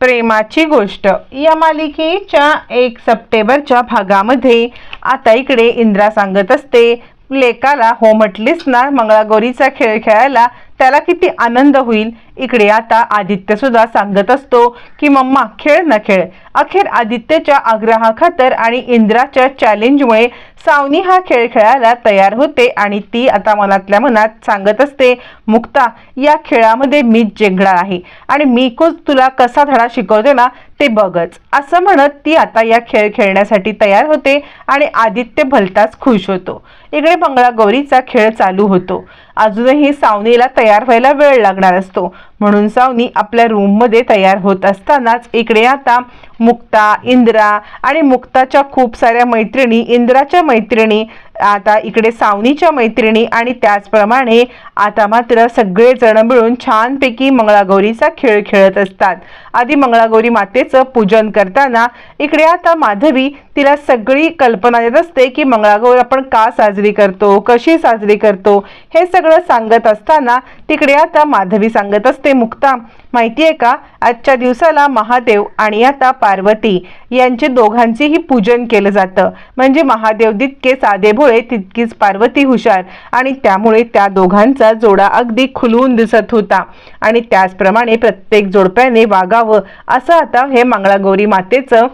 प्रेमाची गोष्ट. या मालिकेच्या एक सप्टेंबरच्या भागामध्ये आता इकडे इंद्रा सांगत असते लेकाला हो म्हटलीस ना मंगळागौरीचा खेळ खेळायला त्याला किती आनंद होईल. इकडे आता आदित्य सुद्धा सांगत असतो की मम्मा खेळ न खेळ. अखेर आदित्यच्या आग्रहाखातर आणि इंद्राच्या चॅलेंजमुळे सावनी हा खेळ खेळायला तयार होते आणि ती आता मनातल्या मनात सांगत असते मुक्ता या खेळामध्ये मीच जिंकणार आहे आणि मी कुच तुला कसा धडा शिकवते ना ते बघच. असं म्हणत ती आता या खेळ खेळण्यासाठी तयार होते आणि आदित्य भलताच खुश होतो. इकडे मंगळागौरीचा खेळ चालू होतो. अजूनही सावनीला तयार तयार व्हायला वेळ लागणार असतो. म्हणून सावनी आपल्या रूममध्ये तयार होत असतानाच इकडे आता मुक्ता इंद्रा आणि मुक्ताच्या खूप साऱ्या मैत्रिणी इंद्राच्या मैत्रिणी आता इकडे सावनीच्या मैत्रिणी आणि त्याचप्रमाणे आता मात्र सगळेजण मिळून छानपैकी मंगळागौरीचा खेळ खेळत असतात. आधी मंगळागौरी मातेचं पूजन करताना इकडे आता माधवी तिला सगळी कल्पना देत असते की मंगळागौर आपण का साजरी करतो कशी साजरी करतो हे सगळं सांगत असताना तिकडे आता माधवी सांगत असते मुक्ता. माहिती आहे का? आजच्या दिवसाला महादेव आणि आता पार्वती यांचे दोघांचेही पूजन केलं जातं. म्हणजे महादेव जितके साधे भोळे तितकीच पार्वती हुशार. आणि त्यामुळे त्या दोघांचा जोडा अगदी खुलवून दिसत होता. आणि त्याचप्रमाणे प्रत्येक जोडप्याने वागावं असं आता हे मंगळागौरी मातेचं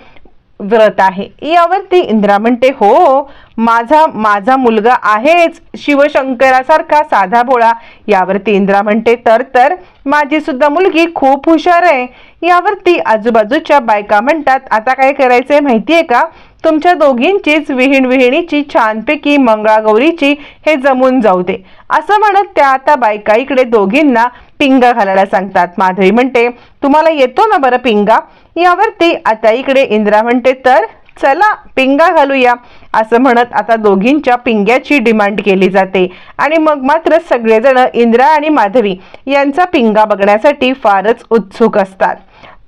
व्रत आहे. यावरती इंद्रा म्हणते हो माझा माझा मुलगा आहेच. शिवशंकरासारखा साधा भोळा. यावरती इंद्रा म्हणते तर तर माझी सुद्धा मुलगी खूप हुशार आहे. यावरती आजूबाजूच्या बायका म्हणतात आता काय करायचंय माहितीये का? तुमच्या दोघींचीच विहीण विहिणीची छानपैकी मंगळागौरीची हे जमून जाऊ दे. असं म्हणत त्या आता बायका इकडे दोघींना पिंगा घालायला सांगतात. माधवी म्हणते तुम्हाला येतो ना बरं पिंगा? यावरती आता इकडे इंद्रा म्हणते तर चला पिंगा घालूया. असं म्हणत आता दोघींच्या पिंग्याची डिमांड केली जाते. आणि मग मात्र सगळेजण इंद्रा आणि माधवी यांचा पिंगा बघण्यासाठी फारच उत्सुक असतात.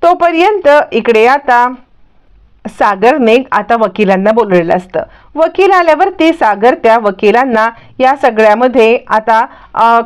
तोपर्यंत इकडे आता सागरने आता वकिलांना बोलवलेलं असतं. वकील आल्यावरती सागर त्या वकिलांना या सगळ्यामध्ये आता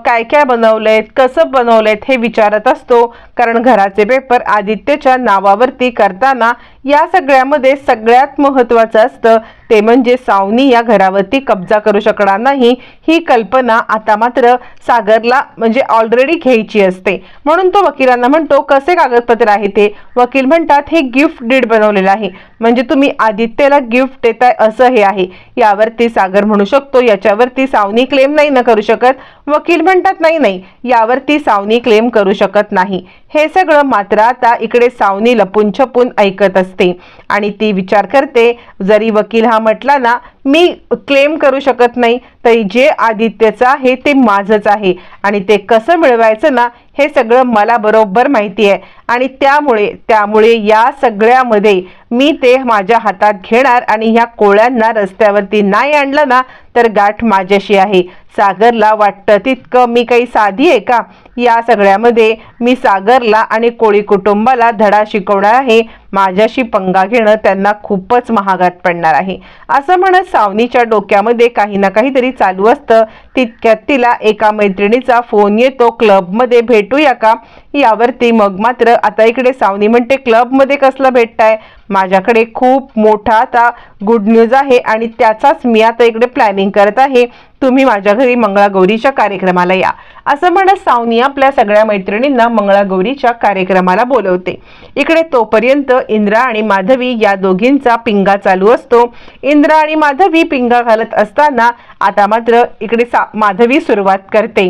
काय काय बनवलेत कसं बनवलेत हे विचारत असतो. कारण घराचे पेपर आदित्यच्या नावावरती करताना या सगळ्यामध्ये सगळ्यात महत्त्वाचं असतं. ते म्हणजे सावनी या घरावरती कब्जा करू शकणार नाही. ही कल्पना आता मात्र सागरला म्हणजे ऑलरेडी घ्यायची असते. म्हणून तो वकिलांना म्हणतो कसे कागदपत्र आहे ते? वकील म्हणतात हे गिफ्ट डीड बनवलेलं आहे. म्हणजे तुम्ही आदित्यला गिफ्ट देताय असं हे आहे. यावरती सागर म्हणू शकतो याच्यावरती सावनी क्लेम नाही ना करू शकत. वकील म्हणतात नाही नाही यावरती सावनी क्लेम करू शकत नाही. हे सगळं मात्र आता इकडे सावनी लपून छपून ऐकत असते. आणि ती विचार करते जरी वकील हा म्हटला ना मी क्लेम करू शकत नाही तरी जे आदित्यचं आहे ते माझंच आहे. आणि ते कसं मिळवायचं ना हे सगळं मला बरोबर माहिती आहे. आणि त्यामुळे त्यामुळे या सगळ्यामध्ये मी ते माझ्या हातात घेणार आणि ह्या कोळ्यांना रस्त्यावरती नाही आणलं ना तर गाठ माझ्याशी आहे. सागरला वाटतं तितकं मी काही साधी आहे का? या सगळ्यामध्ये मी सागरला आणि कोळी कुटुंबाला धडा शिकवणार आहे. माझ्याशी पंगा घेणं त्यांना खूपच महागात पडणार आहे. असं म्हणत सावनीच्या डोक्यामध्ये काही ना काहीतरी चालू असतं. तितक्यात तिला एका मैत्रिणीचा फोन येतो. क्लबमध्ये भेटूया का? यावरती मग मात्र आता इकडे सावनी म्हणते क्लबमध्ये कसलं भेटताय? माझ्याकडे खूप मोठा आता गुड न्यूज आहे आणि त्याचाच मी आता इकडे प्लॅनिंग करत आहे. तुम्ही माझ्या घरी मंगळागौरीच्या कार्यक्रमाला या. असं म्हणत सावनी आपल्या सगळ्या मैत्रिणींना मंगळागौरीच्या कार्यक्रमाला बोलवते. इकडे तोपर्यंत इंद्रा आणि माधवी या दोघींचा पिंगा चालू असतो. इंद्रा आणि माधवी पिंगा घालत असताना आता मात्र इकडे सा माधवी सुरुवात करते.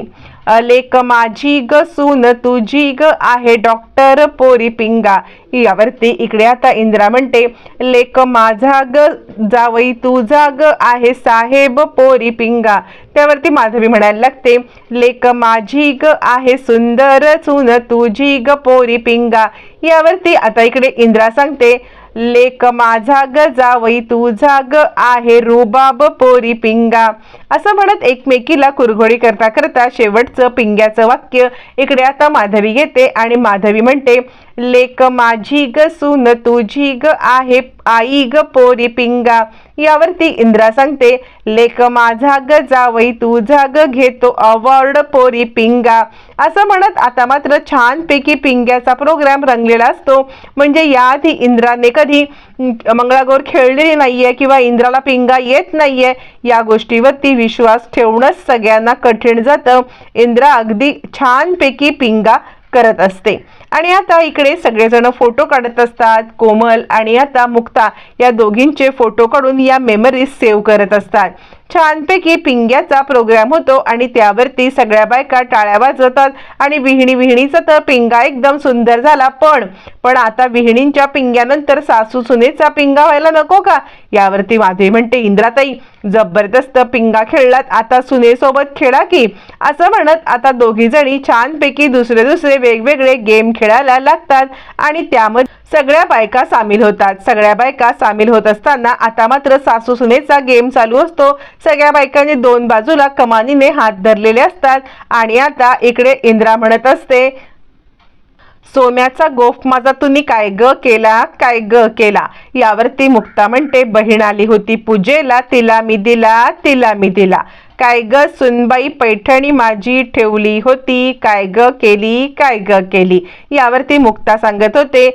लेक माझी ग सून तुझी ग आहे डॉक्टर पोरी पिंगा. यावरती इकडे आता इंद्रा म्हणते लेक माझा ग जावई तुझा ग आहे साहेब पोरी पिंगा. त्यावरती माधवी म्हणायला लागते लेक माझी ग आहे सुंदर सून तुझी ग पोरी पिंगा. यावरती आता इकडे इंद्रा सांगते लेक माझा ग जावई तुझा ग आहे रुबाब पोरी पिंगा. असं म्हणत एकमेकीला कुरघोडी करता करता शेवटचं पिंग्याचं वाक्य इकडे आता माधवी घेते आणि माधवी म्हणते लेक माझी ग सून तुझी ग आहे आई ग पोरी पिंगा यावरती इंद्रा सांगते लेख माझा ग जावई तुझा ग घेतो अवॉर्ड पोरी पिंगा. असं म्हणत आता मात्र छानपैकी पिंग्याचा प्रोग्राम रंगलेला असतो. म्हणजे याआधी इंद्राने कधी मंगळागौर खेळलेली नाहीये किंवा इंद्राला पिंगा येत नाहीये या गोष्टीवरती विश्वास ठेवणंच सगळ्यांना कठीण जातं. इंद्रा अगदी छानपैकी पिंगा करत असते. आणि आता इकडे सगळेजण फोटो काढत असतात कोमल आणि आता मुक्ता या दोघींचे फोटो काढून या मेमरीज सेव्ह करत असतात. छानपैकी पिंग्याचा प्रोग्राम होतो आणि त्यावरती सगळ्या बायका टाळ्या वाजवतात आणि विहिणी विहिणीचा तर पिंगा एकदम सुंदर झाला पण पण आता विहिणींच्या पिंग्यानंतर सासू सुनेचा पिंगा व्हायला नको का? यावरती माधवी म्हणते इंद्राताई जबरदस्त पिंगा खेळलात आता सुनेसोबत खेळा की. असं म्हणत आता दोघी जणी छानपैकी दुसरे दुसरे वेगवेगळे गेम खेळ खेळायला लागतात आणि त्यामध्ये सगळ्या बायका सामील होतात. सगळ्या बायका सामील होत असताना आता मात्र सासू सुनेचा गेम चालू असतो. सगळ्या बायकांनी दोन बाजूला कमानीने हात धरलेले असतात आणि आता इकडे इंद्रा म्हणत असते सोन्याचा गोफ माझा तुम्ही काय ग केला काय ग केला? यावरती मुक्ता म्हणते बहीण आली होती पूजेला तिला मी दिला तिला मी दिला. काय ग? सुनबाई पैठणी माझी ठेवली होती. काय ग केली? काय ग केली? यावरती मुक्ता सांगत होते.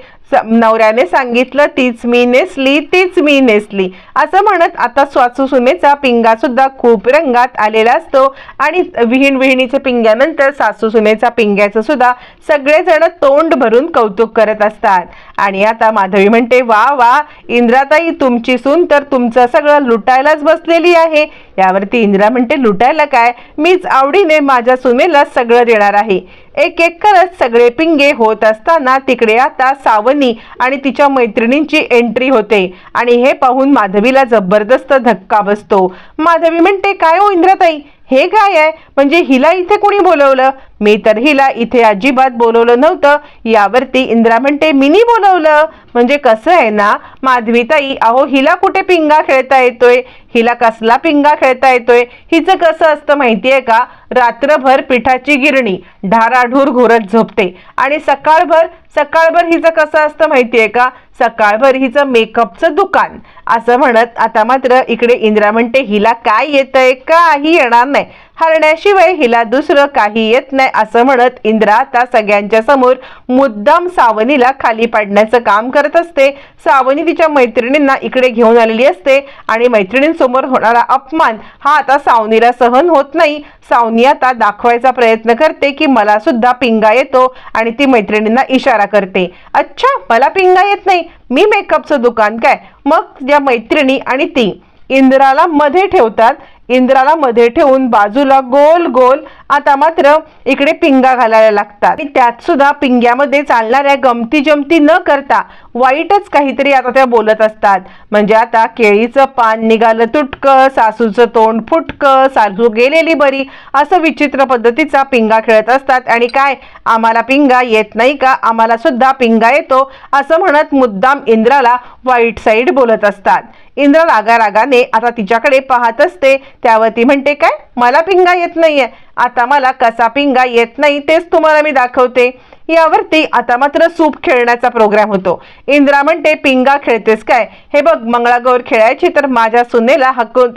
नवऱ्याने सांगितलं तीच मी नेसली तीच मी नेसली. असं म्हणत आता स्वासू सुनेचा पिंगा सुद्धा खूप रंगात आलेला असतो. आणि विहीण विहिणीच्या पिंग्यानंतर सासू सुनेचा पिंग्याचं सुद्धा सगळेजण तोंड भरून कौतुक करत असतात. आणि आता माधवी म्हणते वा वा इंद्राताई तुमची सून तर तुमचं सगळं लुटायलाच बसलेली आहे. यावरती इंद्रा म्हणते लुटायला काय? मीच आवडीने माझ्या सुनेला सगळं देणार आहे. एक एक करत सगळे पिंगे होत असताना तिकडे आता सावनी आणि तिच्या मैत्रिणींची एंट्री होते. आणि हे पाहून माधवीला जबरदस्त धक्का बसतो. माधवी म्हणते काय हो इंद्राताई? हे काय आहे? म्हणजे हिला इथे कोणी बोलवलं? मी तर हिला इथे अजिबात बोलवलं नव्हतं. यावरती इंद्रा म्हणते मिनी बोलवलं. म्हणजे कसं आहे ना माधवीताई अहो हिला कुठे पिंगा खेळता येतोय? हिला कसला पिंगा खेळता येतोय? हिचं कसं असतं माहिती आहे का? रात्रभर पिठाची गिरणी ढाराढूर घोरत झोपते आणि सकाळभर सकाळभर हिचं कसं असतं माहितीये का? सकाळभर हिचं मेकअपचं दुकान. असं म्हणत आता मात्र इकडे इंद्रा म्हणते हिला काय येतंय? काही येणार नाही. हरण्याशिवाय हिला दुसरं काही येत नाही असं म्हणत इंद्रा आता सगळ्यांच्या समोर मुद्दाम सावनीला खाली पाडण्याचं काम करत असते. सावनी तिच्या मैत्रिणींना इकडे घेऊन आलेली असते आणि मैत्रिणींसमोर होणारा अपमान हा आता सावनीला सहन होत नाही. सावनी आता दाखवायचा प्रयत्न करते की मला सुद्धा पिंगा येतो आणि ती मैत्रिणींना इशारा करते. अच्छा मला पिंगा येत नाही. मी मेकअपचं दुकान काय? मग या मैत्रिणी आणि ती. इंद्राला मध्ये ठेवतात. इंद्राला मध्ये ठेवून बाजूला गोल गोल आता मात्र इकडे पिंगा घालायला लागतात. आणि त्यात सुद्धा पिंग्यामध्ये चालणाऱ्या गमती जमती न करता वाईटच काहीतरी आता त्या बोलत असतात. म्हणजे आता केळीचं पान निघालं तुटकं सासूचं तोंड फुटकं सासू गेलेली बरी असं विचित्र पद्धतीचा पिंगा खेळत असतात. आणि काय आम्हाला पिंगा येत नाही का? आम्हाला सुद्धा पिंगा येतो असं म्हणत मुद्दाम इंद्राला वाईट साईड बोलत असतात. इंद्र रागा रागाने आता तिच्याकडे पाहत असते. त्यावर ती म्हणते काय? मला पिंगा येत नाहीये. आता मला कसा पिंगा येत नाही तेच तुम्हाला मी दाखवते. यावरती आता मात्र सूप खेळण्याचा प्रोग्राम होतो. इंद्रा म्हणते पिंगा खेळतेस काय? हे बघ मंगळागौर खेळायची तर माझ्या सुनेला हकून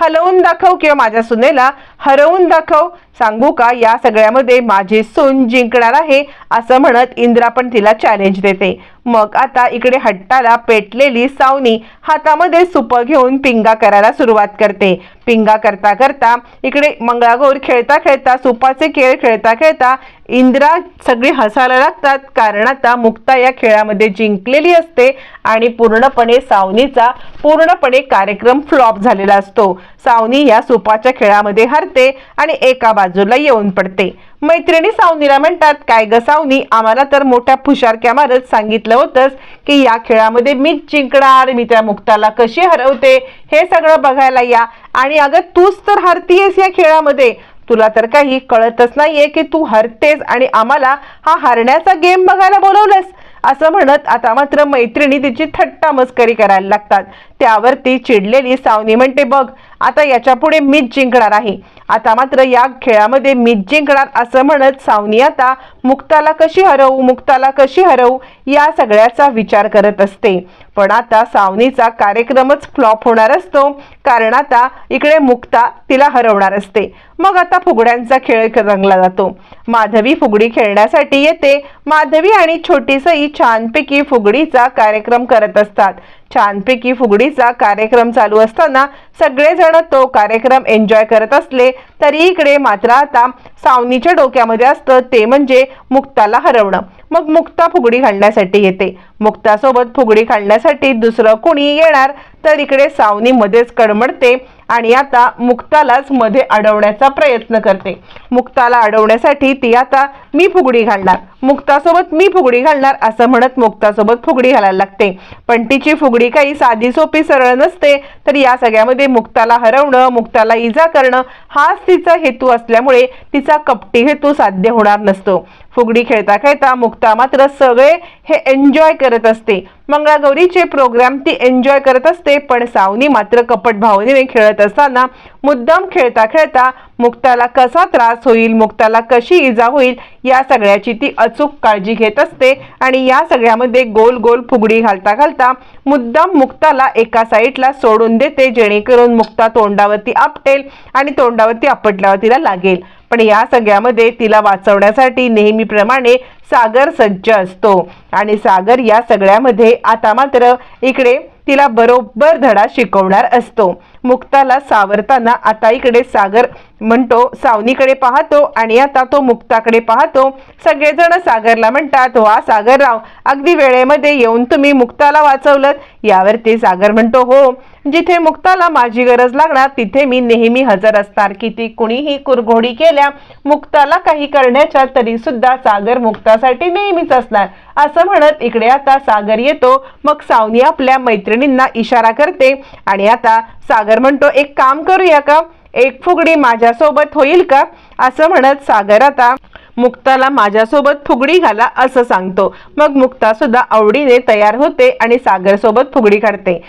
हलवून दाखव किंवा माझ्या सुनेला हरवून दाखव. सांगू का या सगळ्यामध्ये माझी सून जिंकणार आहे असं म्हणत इंद्रा पण तिला चॅलेंज देते. मग आता इकडे हट्टाला पेटलेली सावनी हातामध्ये सुप घेऊन पिंगा करायला सुरुवात करते. पिंगा करता करता इकडे मंगळागौर खेळता खेळता सुपाचे खेळ खेळता खेळता इंद्रा सगळी हसायला लागतात. कारण आता मुक्ता या खेळामध्ये जिंकलेली असते आणि पूर्णपणे सावनीचा पूर्णपणे कार्यक्रम फ्लॉप झालेला असतो. सावनी या सुपाच्या खेळामध्ये हरते आणि एका बाजूला येऊन पडते. मैत्रिणी सावनीला म्हणतात काय ग सावनी आम्हाला तर मोठ्या फुशारक्या मारत सांगितलं होतंस की या खेळामध्ये मीच जिंकणार मी त्या मुक्ताला कशी हरवते हे सगळं बघायला या. आणि अगं तूच तर हरतीयस या खेळामध्ये. तुला तर काही कळतच नाहीये की तू हरतेस आणि आम्हाला हा हरण्याचा गेम बघायला बोलवलंस. असं म्हणत आता मात्र मैत्रिणी तिची थट्टा मस्करी करायला लागतात. त्यावर ती चिडलेली सावनी म्हणते बघ आता याच्यापुढे मीच जिंकणार आहे. आता मात्र या खेळामध्ये मीच जिंकणार असं म्हणत सावनी आता मुक्ताला कशी हरवू मुक्ताला कशी हरवू या सगळ्याचा विचार करत असते. पण आता सावनीचा कार्यक्रमच फ्लॉप होणार असतो. कारण आता इकडे मुक्ता तिला हरवणार असते. मग आता फुगड्यांचा खेळ रंगला जातो. माधवी फुगडी खेळण्यासाठी येते. माधवी आणि छोटी सई छानपैकी फुगडीचा कार्यक्रम करत असतात. छानपैकी फुगडीचा कार्यक्रम चालू असताना सगळेजण तो कार्यक्रम एन्जॉय करत असले तरी इकडे मात्र आता सावनीच्या डोक्यामध्ये असतं ते म्हणजे मुक्ताला हरवणं. मग मुक्ता फुगडी घालण्यासाठी येते. मुक्तासोबत फुगडी घालण्यासाठी दुसरं कोणी येणार? तर इकडे सावनी मध्येच कडमडते आणि आता मुक्तालाच मध्ये अडवण्याचा प्रयत्न करते. मुक्ताला अडवण्यासाठी ती आता मी फुगडी घालणार. मुक्तासोबत मी फुगडी घालणार असं म्हणत मुक्तासोबत फुगडी घालायला लागते. पण तिची फुगडी काही साधी सोपी सरळ नसते. तर या सगळ्यामध्ये मुक्ताला हरवणं मुक्ताला इजा करणं हाच तिचा हेतू असल्यामुळे तिचा कपटी हेतू साध्य होणार नसतो. फुगडी खेळता खेळता मुक्ता मात्र सगळे हे एन्जॉय करत असते. मंगळागौरीचे प्रोग्राम ती एन्जॉय करत असते पण सावनी मात्र कपट भावनेने खेळत असताना मुद्दाम खेळता खेळता मुक्ताला कसा त्रास होईल मुक्ताला कशी इजा होईल या सगळ्याची ती अचूक काळजी घेत असते आणि या सगळ्यामध्ये गोल गोल फुगडी घालता घालता मुद्दाम मुक्ताला एका साईडला सोडून देते जेणेकरून मुक्ता तोंडावरती आपटेल आणि तोंडावरती आपटल्यावर तिला लागेल. पण या सगळ्यामध्ये तिला वाचवण्यासाठी नेहमीप्रमाणे सागर सज्ज असतो. आणि सागर या सगळ्यामध्ये आता मात्र इकडे तिला बरोबर धडा शिकवणार असतो. मुक्ताला सावरताना आता इकडे सागर म्हणतो सावनीकडे पाहतो आणि आता तो मुक्ताकडे पाहतो. सगळेजण सागरला म्हणतात वा सागरराव अगदी वेळेमध्ये येऊन तुम्ही मुक्ताला वाचवलं यावरती सागर म्हणतो हो जिथे मुक्ताला माझी गरज लागणार तिथे मी नेहमी हजर असणार. किती कुणीही कुरघोडी केल्या मुक्ताला काही करण्याच्या तरी सुद्धा सागर मुक्तासाठी नेहमीच असणार. असं म्हणत इकडे आता सागर येतो. मग सावनी आपल्या मैत्रिणींना इशारा करते आणि आता सागर सागर म्हणतो एक काम करूया का? एक फुगडी माझ्यासोबत होईल का? असं म्हणत सागर आता मुक्ताला माझ्यासोबत फुगडी घाला असं सांगतो. मग मुक्ता सुद्धा आवडीने तयार होते आणि सागरसोबत फुगडी काढते.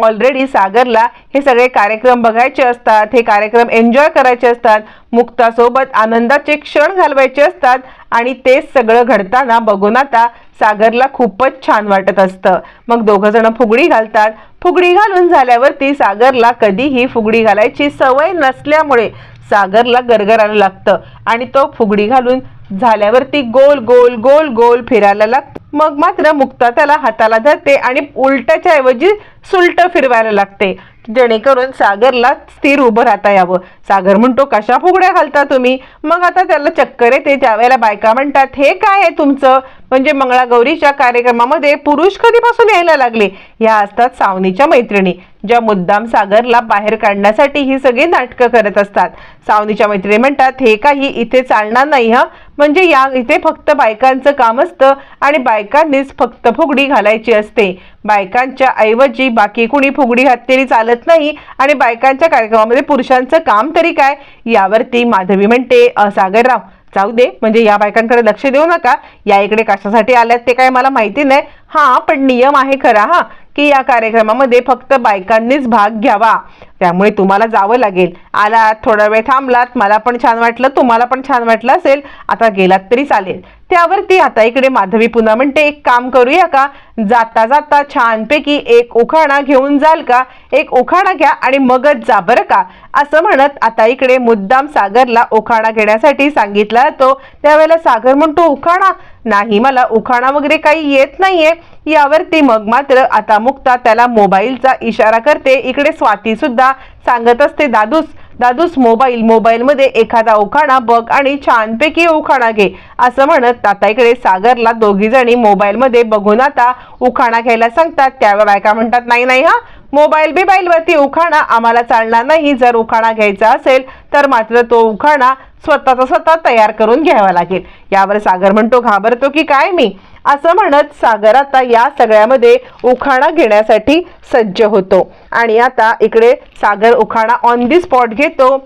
ऑलरेडी सागरला हे सगळे कार्यक्रम बघायचे असतात हे कार्यक्रम एन्जॉय करायचे असतात. मुक्तासोबत आनंदाचे क्षण घालवायचे असतात आणि ते सगळं घडताना बघून आता सागरला खूपच छान वाटत असतं. मग दोघं जण फुगडी घालतात. फुगडी घालून झाल्यावरती सागरला कधीही फुगडी घालायची सवय नसल्यामुळे सागरला गरगरायला लागतं. आणि तो फुगडी घालून झाल्यावरती गोल गोल गोल गोल फिरायला लागतो. मग मात्र मुक्ता त्याला हाताला धरते आणि उलट्याच्या ऐवजी सुलट फिरवायला लागते. जेणेकरून सागरला स्थिर उभं राहता यावं. सागर म्हणतो कशा फुगड्या घालता तुम्ही? मग आता त्याला चक्कर येते. त्यावेळेला बायका म्हणतात हे काय आहे तुमचं? म्हणजे मंगळागौरीच्या कार्यक्रमामध्ये पुरुष कधीपासून यायला लागले. ह्या असतात सावनीच्या मैत्रिणी. ज्या मुद्दाम सागरला बाहेर काढण्यासाठी ही सगळी नाटकं करत असतात. सावनीच्या मैत्रिणी म्हणतात हे काही इथे चालणार नाही हा. म्हणजे या इथे फक्त बायकांचं काम असतं आणि बायकांनीच फक्त फुगडी घालायची असते. बायकांच्या ऐवजी बाकी कुणी फुगडी घातलेली चालत नाही आणि बायकांच्या कार्यक्रमामध्ये पुरुषांचं काम तरी काय? यावरती माधवी म्हणते असागरराव सागरराव जाऊ दे. म्हणजे या बायकांकडे लक्ष देऊ नका. या इकडे कशासाठी आल्यात ते काय मला माहिती नाही. हा पण नियम आहे खरा हा. की या कार्यक्रमामध्ये फक्त बायकांनीच भाग घ्यावा. त्यामुळे तुम्हाला जावं लागेल. आलात थोडा वेळ थांबलात मला पण छान वाटलं तुम्हाला पण छान वाटलं असेल आता गेलात तरी चालेल. त्यावरती आता इकडे माधवी पुन्हा म्हणते एक काम करूया का? जाता जाता छानपैकी एक उखाणा घेऊन जाल का? एक उखाणा घ्या आणि मगच जा बरं का? असं म्हणत आता इकडे मुद्दाम सागरला उखाणा घेण्यासाठी सांगितला जातो. त्यावेळेला सागर म्हणतो उखाणा? नाही मला उखाणा वगैरे काही येत नाहीये. यावरती मग मात्र आता मुक्ता त्याला मोबाईलचा इशारा करते. इकडे स्वाती सुद्धा सांगत असते दादूस दादूस मोबाईल मोबाईलमध्ये एखादा उखाणा बघ आणि छानपैकी उखाणा घे असं म्हणत आता इकडे सागरला दोघी जणी मोबाईलमध्ये बघून आता उखाणा घ्यायला सांगतात. त्यावेळी बायका म्हणतात नाही नाही हा मोबाईल बिबाईलवरती उखाणा आम्हाला चालणार नाही. जर उखाणा घ्यायचा असेल तर मात्र तो उखाणा स्वतःचा स्वतः तयार करून घ्यावा लागेल. यावर सागर म्हणतो घाबरतो की काय मी? असं म्हणत सागर आता या सगळ्यामध्ये उखाणा घेण्यासाठी सज्ज होतो. आणि आता इकडे सागर उखाणा ऑन दी स्पॉट घेतो.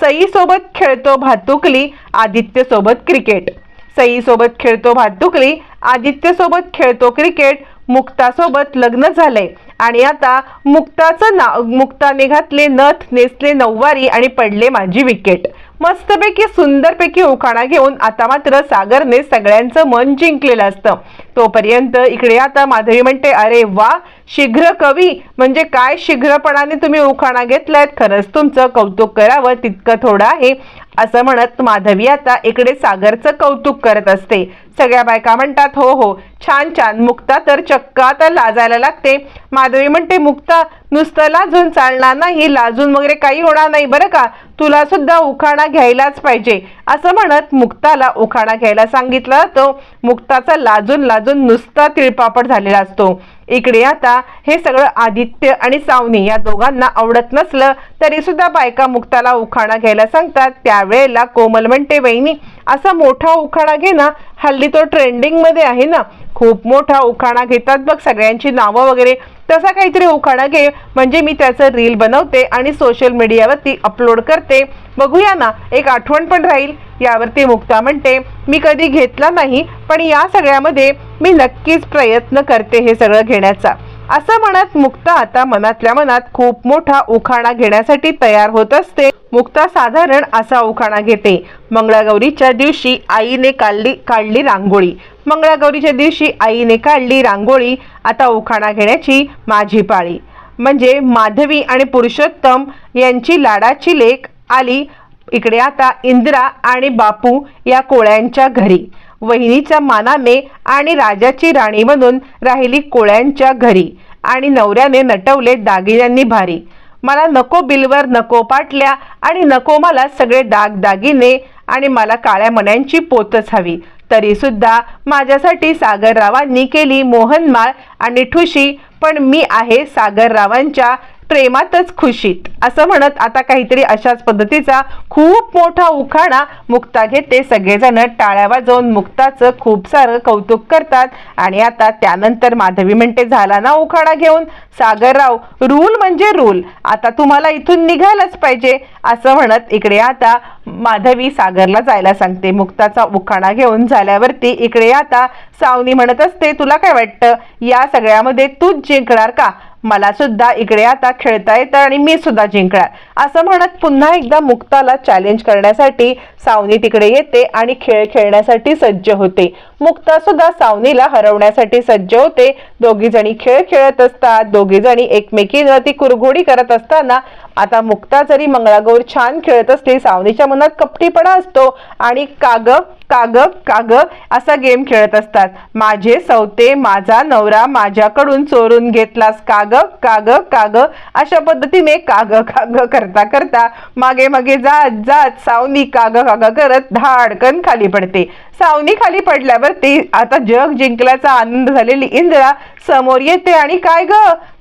सईसोबत खेळतो भातुकली आदित्यसोबत क्रिकेट सईसोबत खेळतो भातुकली आदित्यसोबत खेळतो क्रिकेट मुक्तासोबत लग्न झालंय. आणि आता मुक्ताचं नाव मुक्ताने घातले नथ नेसले नऊवारी आणि पडले माझी विकेट मस्तपैकी सुंदरपैकी उखाणा घेऊन आता मात्र सागरने सगळ्यांचं मन जिंकलेलं असतं. तोपर्यंत इकडे आता माधवी म्हणते अरे वा शीघ्र कवी. म्हणजे काय शीघ्रपणाने तुम्ही उखाणा घेतलायत? खरंच तुमचं कौतुक करावं तितकं थोडं आहे. असं म्हणत माधवी आता इकडे सागरचं कौतुक करत असते. सगळ्या बायका म्हणतात हो हो छान छान मुक्ता तर चक्का तर लाजायला लागते. माधवी म्हणते मुक्ता नुसतं लाजून चालणार नाही लाजून वगैरे काही होणार नाही बरं का? तुला सुद्धा उखाणा घ्यायलाच पाहिजे. असं म्हणत मुक्ताला उखाणा घ्यायला सांगितलं जातो. मुक्ताचा लाजून लाजून नुसता तिळपापड झालेला असतो. इकडे आता हे सगळं आदित्य आणि सावनी या दोघांना आवडत नसलं तरी सुद्धा बायका मुक्ताला उखाणा घ्यायला सांगतात. त्यावेळेला कोमल म्हणते वहिनी असा मोठा उखाणा घे ना हल्ली तो ट्रेंडिंगमध्ये आहे ना. खूप मोठा उखाणा घेतात बघ सगळ्यांची नावं वगैरे. तसा काहीतरी उखाणा घे. म्हणजे मी त्याचं रील बनवते आणि सोशल मीडियावरती अपलोड करते. बघूया ना एक आठवण पण राहील. यावरती मुक्ता म्हणते मी कधी घेतला नाही पण या सगळ्यामध्ये मी नक्कीच प्रयत्न करते हे सगळं घेण्याचा. असं म्हणत मुक्ता आता मनातल्या मनात खूप मोठा उखाणा घेण्यासाठी तयार होत असते. मुक्ता साधारण असा उखाणा घेते. मंगळागौरीच्या दिवशी आईने काढली काढली रांगोळी. मंगळागौरीच्या दिवशी आईने काढली रांगोळी. आता उखाणा घेण्याची माझी पाळी. म्हणजे माधवी आणि पुरुषोत्तम यांची लाडाची लेख आली. इकडे आता इंदिरा आणि बापू या कोळ्यांच्या घरी. वहिनीच्या मानाने आणि राजाची राणी म्हणून राहिली कोळ्यांच्या घरी आणि नवऱ्याने नटवले दागिन्यांनी भारी. मला नको बिलवर नको पाटल्या आणि नको मला सगळे दाग दागिने आणि मला काळ्या मण्यांची पोतच हवी. तरी सुद्धा माझ्यासाठी सागररावांनी केली मोहनमाळ आणि ठुशी पण मी आहे सागररावांच्या प्रेमातच खुशीत. असं म्हणत आता काहीतरी अशाच पद्धतीचा खूप मोठा उखाणा मुक्ता घेते. सगळेजण टाळ्या वाजवून मुक्ताचं खूप सारं कौतुक करतात. आणि आता त्यानंतर माधवी म्हणते झाला ना उखाणा घेऊन? सागरराव रूल म्हणजे रूल. आता तुम्हाला इथून निघायलाच पाहिजे. असं म्हणत इकडे आता माधवी सागरला जायला सांगते. मुक्ताचा उखाणा घेऊन झाल्यावरती इकडे आता सावनी म्हणत असते तुला काय वाटतं? या सगळ्यामध्ये तूच जिंकणार का? मला सुद्धा इकडे आता खेळता येतं आणि मी सुद्धा जिंकणार. असं म्हणत पुन्हा एकदा मुक्ताला चॅलेंज करण्यासाठी सावनी तिकडे येते आणि खेळ खेळण्यासाठी सज्ज होते. मुक्ता सुद्धा सावनीला हरवण्यासाठी सज्ज होते. दोघी जणी खेळ खेळत असतात. दोघी जणी एकमेकीनं ती कुरघोडी करत असताना आता मुक्ता जरी मंगळागौर छान खेळत असली सावनीच्या मनात कपटीपणा असतो आणि काग काग काग असा गेम खेळत असतात. माझे सवते माझा नवरा माझ्याकडून चोरून घेतलास काग? काग काग अशा पद्धतीने काग काग करता करता मागे मागे जात जात सावनी काग काग करत धाडकन खाली पडते. सावनी खाली पडल्यावरती आता जग जिंकल्याचा आनंद झालेली इंदिरा समोर येते. आणि काय ग?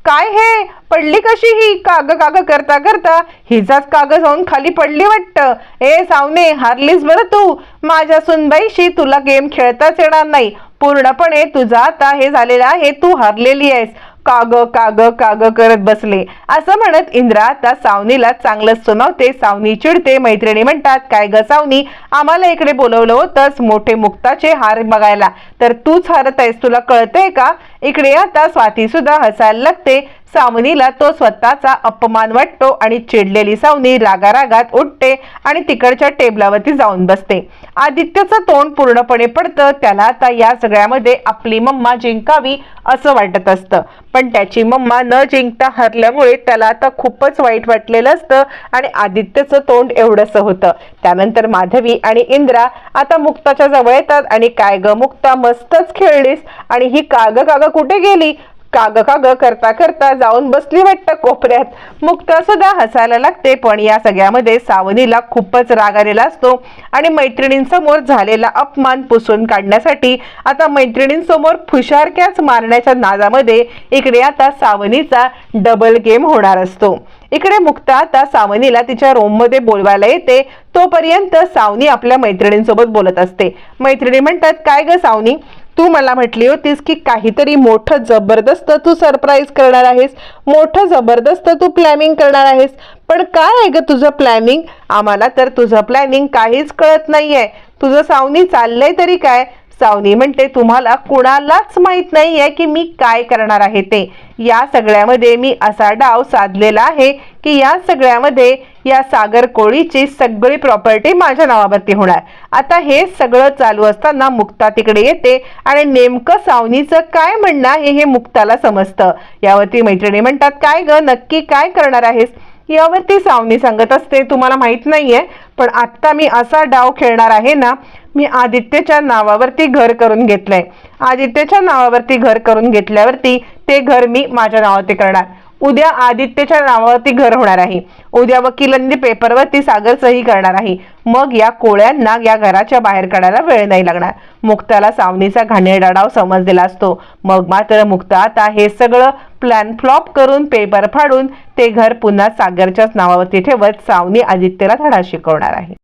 काय हे? पडली कशी ही? काग काग करता करता हिचाच काग जाऊन खाली पडली वाटतं. ए सावने हारलीस बरं तू. माझ्या सुनबाईशी तुला गेम खेळताच येणार नाही. पूर्णपणे तुझा आता हे झालेलं आहे. तू हरलेली आहेस. काग काग काग करत बसले. असं म्हणत इंद्रा आता सावनीला चांगलं सुनावते सावनी चिडते मैत्रिणी म्हणतात काय ग सावनी आम्हाला इकडे बोलवलं होतंच मोठे मुक्ताचे हार बघायला. तर तूच हारत आहेस तुला कळतंय का? इकडे आता स्वाती सुद्धा हसायला लागते. सावनीला तो स्वतःचा अपमान वाटतो आणि चिडलेली सावनी रागारागात उठते आणि तिकडच्या टेबलावरती जाऊन बसते. आदित्यचं तोंड पूर्णपणे पडतं त्याला आता या सगळ्यामध्ये आपली मम्मा जिंकावी असं वाटत असतं. पण त्याची मम्मा न जिंकता हरल्यामुळे त्याला आता खूपच वाईट वाटलेलं असतं आणि आदित्यचं तोंड एवढंसं होतं. त्यानंतर माधवी आणि इंद्रा आता मुक्ताच्या जवळ येतात आणि काय ग मुक्ता मस्तच खेळलीस आणि ही काग काग कुठे गेली? काग काग करता करता जाऊन बसली वाटतं कोपऱ्यात. मुक्ता सुद्धा हसायला लागते पण या सगळ्यामध्ये सावनीला खूपच राग आलेला असतो आणि मैत्रिणींसमोर झालेला अपमान पुसून काढण्यासाठी आता मैत्रिणींसमोर फुशारक्याच मारण्याच्या नादामध्ये इकडे आता सावनीचा डबल गेम होणार असतो. इकडे मुक्ता आता सावनीला तिच्या रूममध्ये बोलवायला येते तोपर्यंत सावनी आपल्या मैत्रिणींसोबत बोलत असते. मैत्रिणी म्हणतात काय ग सावनी तू मला म्हटली होतीस की काहीतरी मोठं जबरदस्त तू सरप्राईज करणार आहेस. मोठं जबरदस्त तू प्लॅनिंग करणार आहेस. पण काय आहे ग तुझं प्लॅनिंग आम्हाला तर तुझं प्लॅनिंग काहीच कळत नाहीये. तुझं सावनी चाललंय तरी काय? सावनी म्हणते तुम्हाला कुणालाच माहीत नाहीये की मी काय करणार आहे ते. या सगळ्यामध्ये मी असा डाव साधलेला आहे की या सगळ्यामध्ये या सागर कोळीची सगळी प्रॉपर्टी माझ्या नावावरती होणार. आता हे सगळं चालू असताना मुक्ता तिकडे येते आणि नेमकं सावनीचं काय म्हणणं आहे हे मुक्ताला समजतं. यावरती मैत्रिणी म्हणतात काय ग नक्की काय करणार आहेस? यावरती सावनी सांगत असते तुम्हाला माहीत नाहीये पण आत्ता मी असा डाव खेळणार आहे ना मी आदित्यच्या नावावरती घर करून घेतलंय. आदित्यच्या नावावरती घर करून घेतल्यावरती ते घर मी माझ्या नावावरती करणार. उद्या आदित्यच्या नावावरती घर होणार आहे. उद्या वकिलांनी पेपरवरती सागर सही करणार आहे. मग या कोळ्यांना या घराच्या बाहेर काढायला वेळ नाही लागणार. मुक्ताला सावनीचा घाणेरडा डाव समजलेला असतो. मग मात्र मुक्ता आता हे सगळं प्लॅन फ्लॉप करून पेपर फाडून ते घर पुन्हा सागरच्याच नावावरती ठेवत सावनी आदित्यला धडा शिकवणार आहे.